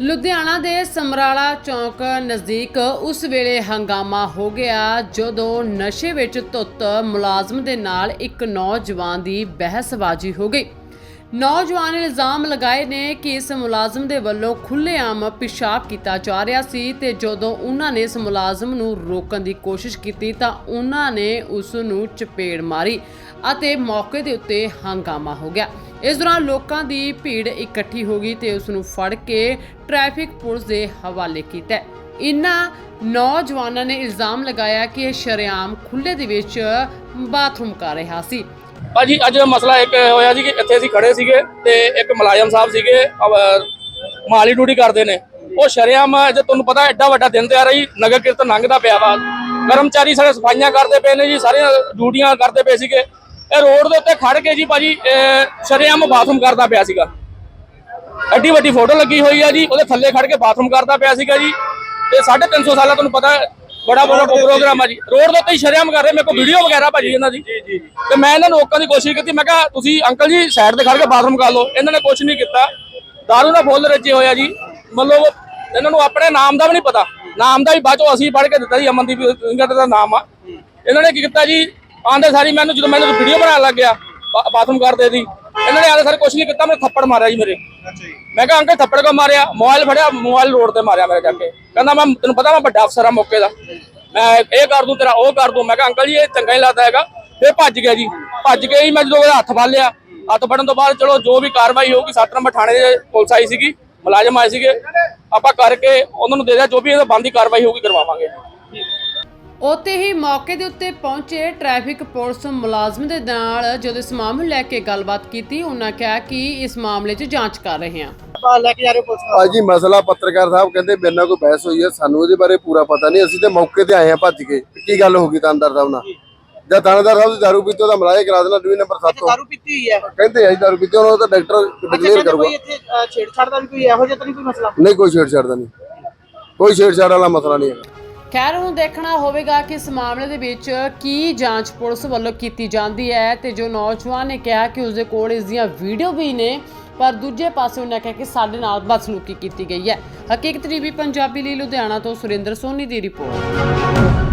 ਲੁਧਿਆਣਾ ਦੇ ਸਮਰਾਲਾ ਚੌਂਕ ਨਜ਼ਦੀਕ ਉਸ ਵੇਲੇ ਹੰਗਾਮਾ ਹੋ ਗਿਆ ਜਦੋਂ ਨਸ਼ੇ ਵਿੱਚ ਧੁੱਤ ਮੁਲਾਜ਼ਮ ਦੇ ਨਾਲ ਇੱਕ ਨੌਜਵਾਨ ਦੀ ਬਹਿਸਬਾਜ਼ੀ ਹੋ ਗਈ। ਨੌਜਵਾਨ ਇਲਜ਼ਾਮ ਲਗਾਏ ਨੇ ਕਿ ਇਸ ਮੁਲਾਜ਼ਮ ਦੇ ਵੱਲੋਂ ਖੁੱਲ੍ਹੇਆਮ ਪਿਸ਼ਾਬ ਕੀਤਾ ਜਾ ਰਿਹਾ ਸੀ ਤੇ ਜਦੋਂ ਉਹਨਾਂ ਨੇ ਇਸ ਮੁਲਾਜ਼ਮ ਨੂੰ ਰੋਕਣ ਦੀ ਕੋਸ਼ਿਸ਼ ਕੀਤੀ ਤਾਂ ਉਹਨਾਂ ਨੇ ਉਸ ਨੂੰ ਚਪੇੜ ਮਾਰੀ ਅਤੇ ਮੌਕੇ ਦੇ ਉੱਤੇ ਹੰਗਾਮਾ ਹੋ ਗਿਆ। ਇਸ ਦੌਰਾਨ ਲੋਕਾਂ ਦੀ ਭੀੜ ਇਕੱਠੀ ਹੋ ਗਈ ਤੇ ਉਸ ਨੂੰ ਫੜ ਕੇ ਟ੍ਰੈਫਿਕ ਪੁਲਿਸ ਦੇ ਹਵਾਲੇ ਕੀਤਾ। ਇਨ੍ਹਾਂ ਨੌਜਵਾਨਾਂ ਨੇ ਇਲਜ਼ਾਮ ਲਗਾਇਆ ਕਿ ਇਹ ਸ਼ਰੇਆਮ ਖੁੱਲੇ ਦੇ ਵਿੱਚ ਬਾਥਰੂਮ ਕਰ ਰਿਹਾ ਸੀ। ਭਾਜੀ ਅੱਜ ਮਸਲਾ ਇੱਕ ਹੋਇਆ ਜੀ ਕਿ ਇੱਥੇ ਅਸੀਂ ਖੜੇ ਸੀਗੇ ਤੇ ਇੱਕ ਮੁਲਾਜ਼ਮ ਸਾਹਿਬ ਸੀਗੇ ਅਹ, ਮਾਲੀ ਡਿਊਟੀ ਕਰਦੇ ਨੇ। ਉਹ ਸ਼ਰੇਆਮ ਜੇ ਤੁਹਾਨੂੰ ਪਤਾ ਐਡਾ ਵੱਡਾ ਦਿਨ ਤੇ ਆ ਰਹੀ ਨਗਰ ਕੀਰਤਨ ਲੰਘਦਾ ਪਿਆ ਵਾ। ਕਰਮਚਾਰੀ ਸਾਰੇ ਸਫਾਈਆਂ ਕਰਦੇ ਪਏ ਨੇ ਜੀ ਸਾਰੀਆਂ ਡਿਊਟੀਆਂ ਕਰਦੇ ਪਏ ਸੀਗੇ। ਇਹ ਰੋਡ ਦੇ ਉੱਤੇ ਖੜ ਕੇ ਜੀ ਭਾਜੀ ਸ਼ਰੇਆਮ ਬਾਥਰੂਮ ਕਰਦਾ ਪਿਆ ਸੀਗਾ। ਐਡੀ ਵੱਡੀ ਫੋਟੋ ਲੱਗੀ ਹੋਈ ਆ ਜੀ ਉਹਦੇ ਥੱਲੇ ਖੜ ਕੇ ਬਾਥਰੂਮ ਕਰਦਾ ਪਿਆ ਸੀਗਾ ਜੀ। ਤੇ 350 ਸਾਲਾਂ ਤੁਹਾਨੂੰ ਪਤਾ ਹੈ, ਬੜਾ ਬੜਾ ਪ੍ਰੋਗਰਾਮ ਆ ਜੀ। ਰੋਡ ਦੇ ਉੱਤੇ ਹੀ ਸ਼ਰੇਆਮ ਕਰ ਰਹੇ ਮੇਰੇ ਕੋਲ ਵੀਡੀਓ ਵਗੈਰਾ ਭਾਜੀ ਇਹਨਾਂ ਦੀ। ਤੇ ਮੈਂ ਇਹਨਾਂ ਨੂੰ ਰੋਕਣ ਦੀ ਕੋਸ਼ਿਸ਼ ਕੀਤੀ ਮੈਂ ਕਿਹਾ ਤੁਸੀਂ ਅੰਕਲ ਜੀ ਸਾਈਡ ਤੇ ਖੜ ਕੇ ਬਾਥਰੂਮ ਕਰ ਲਓ। ਇਹਨਾਂ ਨੇ ਕੁਝ ਨਹੀਂ ਕੀਤਾ। ਦਾਰੂ ਦਾ ਫੁੱਲ ਰਚੇ ਹੋਇਆ ਜੀ। ਮਤਲਬ ਇਹਨਾਂ ਨੂੰ ਆਪਣੇ ਨਾਮ ਦਾ ਵੀ ਨਹੀਂ ਪਤਾ। ਨਾਮ ਦਾ ਵੀ ਬਾਅਦ ਚੋਂ ਅਸੀਂ ਪੜ੍ਹ ਕੇ ਦਿੱਤਾ ਜੀ ਅਮਨਦੀਪ ਸਿੰਘ ਦਾ ਨਾਮ ਆ। ਇਹਨਾਂ ਨੇ ਕੀ ਕੀਤਾ ਜੀ ਆਂਦੇ ਸਾਰੀ ਮੈਨੂੰ ਜਦੋਂ ਮੈਨੂੰ ਵੀਡੀਓ ਬਣਾਉਣ ਲੱਗ ਗਿਆ ਬਾ- ਬਾਥਰੂਮ ਕਰਦੇ ਦੀ ਇਹਨਾਂ ਨੇ ਆਂਦੇ ਸਾਰੇ ਕੁਝ ਨਹੀਂ ਕੀਤਾ ਮੈਨੂੰ ਥੱਪੜ ਮਾਰਿਆ ਜੀ ਮੇਰੇ। ਮੈਂ ਕਿਹਾ ਅੰਕਲ ਥੱਪੜ ਕੋ ਮਾਰਿਆ? ਮੋਬਾਈਲ ਫੜਿਆ ਮੋਬਾਈਲ ਰੋਡ ਤੇ ਮਾਰਿਆ ਮੇਰੇ ਜਾ ਕੇ ਕਹਿੰਦਾ ਮੈਂ ਤੈਨੂੰ ਪਤਾ ਮੈਂ ਵੱਡਾ ਅਫਸਰ ਆ ਮੌਕੇ ਦਾ। ਮੈਂ ਇਹ ਕਰ ਦੂੰ ਤੇਰਾ ਉਹ ਕਰ ਦੂੰ। ਮੈਂ ਕਿਹਾ ਅੰਕਲ ਜੀ ਇਹ ਚੰਗਾ ਹੀ ਲੱਗਦਾ ਹੈਗਾ। ਫਿਰ ਭੱਜ ਗਿਆ ਜੀ। ਭੱਜ ਕੇ ਹੀ ਮੈਂ ਜਦੋਂ ਉਹਦਾ ਹੱਥ ਫੜ ਲਿਆ ਹੱਥ ਫੜਨ ਤੋਂ ਬਾਅਦ ਚਲੋ ਜੋ ਵੀ ਕਾਰਵਾਈ ਹੋਊਗੀ ਸੱਤ ਨੰਬਰ ਥਾਣੇ ਦੇ ਪੁਲਿਸ ਆਈ ਸੀਗੀ ਮੁਲਾਜ਼ਮ ਆਏ ਸੀਗੇ। ਆਪਾਂ ਕਰਕੇ ਉਹਨਾਂ ਨੂੰ ਦੇ ਦਿਆ ਜੋ ਵੀ ਇਹਦਾ ਬੰਦੀ ਕਾਰਵਾਈ ਹੋਊਗੀ ਕਰਵਾਵਾਂਗੇ। ਉੱਥੇ ਹੀ ਮੌਕੇ ਦੇ ਉੱਤੇ ਪਹੁੰਚੇ ਟ੍ਰੈਫਿਕ ਪੁਲਿਸ ਮੁਲਾਜ਼ਮ ਦੇ ਨਾਲ ਜਦੋਂ ਇਸ ਮਾਮਲੇ ਲੈ ਕੇ ਗੱਲਬਾਤ ਕੀਤੀ ਉਹਨਾਂ ਕਿਹਾ ਕਿ ਇਸ ਮਾਮਲੇ 'ਚ ਜਾਂਚ ਕਰ ਰਹੇ ਹਾਂ। ਲੈ ਕੇ ਜਾ ਰਹੇ ਹੋ ਪੁਲਿਸ ਨੂੰ ਭਾਜੀ ਮਸਲਾ ਪੱਤਰਕਾਰ ਸਾਹਿਬ ਕਹਿੰਦੇ ਮੇਰੇ ਨਾਲ ਕੋਈ ਬਹਿਸ ਹੋਈ ਹੈ ਸਾਨੂੰ ਇਹਦੇ ਬਾਰੇ ਪੂਰਾ ਪਤਾ ਨਹੀਂ ਅਸੀਂ ਤੇ ਮੌਕੇ ਤੇ ਆਏ ਆ ਭੱਜ ਕੇ। ਕੀ ਗੱਲ ਹੋ ਗਈ ਤਾਨਦਾਰ ਸਾਹਿਬ ਨਾਲ? ਜਦ ਥਾਣੇਦਾਰ ਸਾਹਿਬ ਦੀ ਦਾਰੂ ਪੀਤੀ ਉਹਦਾ ਮਲਾਇਆ ਕਰਾ ਦੇਣਾ ਡਿਵੀ ਨੰਬਰ 7 ਤੋਂ। ਦਾਰੂ ਪੀਤੀ ਹੋਈ ਹੈ। ਕਹਿੰਦੇ ਅਸੀਂ ਦਾਰੂ ਪੀਤੀ ਉਹਨਾਂ ਦਾ ਡਾਕਟਰ ਡਿਕਲੇਅਰ ਕਰੂਗਾ। ਕੋਈ ਇੱਥੇ ਛੇੜਛਾੜ ਦਾ ਵੀ ਕੋਈ ਇਹੋ ਜਿਹਾ ਤਾਂ ਨਹੀਂ ਕੋਈ ਮਸਲਾ? ਨਹੀਂ ਕੋਈ ਛੇੜਛਾੜ ਦਾ ਨਹੀਂ। ਕੋਈ ਛੇੜਛਾੜ ਵਾਲਾ ਮਸਲਾ ਨਹੀਂ ਹੈ ਖੈਰ ਹੁਣ ਦੇਖਣਾ ਹੋਵੇਗਾ ਕਿ ਇਸ ਮਾਮਲੇ ਦੇ ਵਿੱਚ ਕੀ ਜਾਂਚ ਪੁਲਿਸ ਵੱਲੋਂ ਕੀਤੀ ਜਾਂਦੀ ਹੈ ਤੇ ਜੋ ਨੌਜਵਾਨ ਨੇ ਕਿਹਾ ਕਿ ਉਸਦੇ ਕੋਲ ਇਸ ਦੀਆਂ ਵੀਡੀਓ ਵੀ ਨੇ, ਪਰ ਦੂਜੇ ਪਾਸੇ ਉਹਨਾਂ ਕਿਹਾ ਕਿ ਸਾਡੇ ਨਾਲ ਬਦਸਲੂਕੀ ਕੀਤੀ ਗਈ ਹੈ। ਹਕੀਕਤ ਟੀਵੀ, ਪੰਜਾਬੀ ਲਈ ਲੁਧਿਆਣਾ ਤੋਂ ਸੁਰਿੰਦਰ ਸੋਨੀ ਦੀ ਰਿਪੋਰਟ।